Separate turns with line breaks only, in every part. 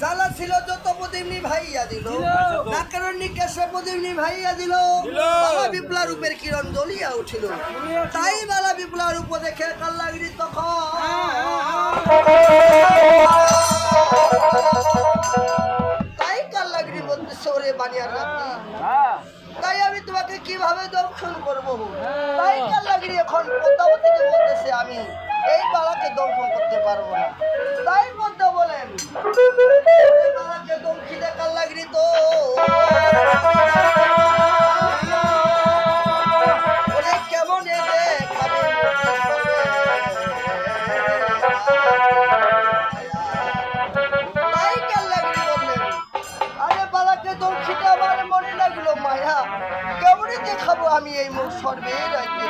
জ্বালা ছিল যত প্রদীপনি ভাইয়া দিল। নাকারণ নিকাশে প্রদীপনি ভাইয়া দিল। বালা বিপ্লা রূপের কিরণ জ্বলিয়া উঠিল। তাই বালা বিপ্লা রূপ দেখে কাল্লাগিরি তখন তাই কাল্লাগিরি বলতেছে ওরে বানিয়ার রাত্রি তাই আমি তোমাকে কীভাবে দংশন করব? তাই লাগিয়ে এখন পদ্মাবতীকে বলতেছে আমি এই বালাকে দংশন করতে পারব না। তাই পদ্মা বলেন লাগল মায়া কেমনই দেখাবো আমি এই মুখ সর্বে রাখতে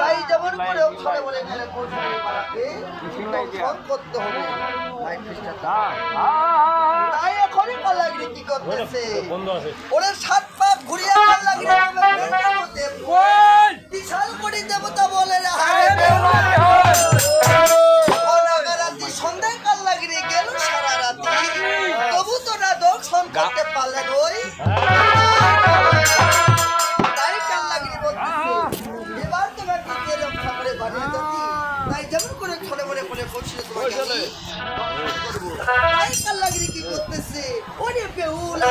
তাই যেমন করে অক্ষরে বলে গেলে করতে হবে। তাই এখনই কাল্লাগিরি কি করতেছে? ওরে সাত পাক ঘুরিয়া কাল্লাগিরি বিশাল কোটি দেবতা বলে হারে অনাগারাতি সন্ধ্যায় কাল্লাগিরি গেল সারা রাতি। তবু তো না দর্শন করতে পারলেন ওই তাই যেমন করে মনে তোমাকে। তাই কাল্লাগিরি কি করতেছে? ওরে বেহুলা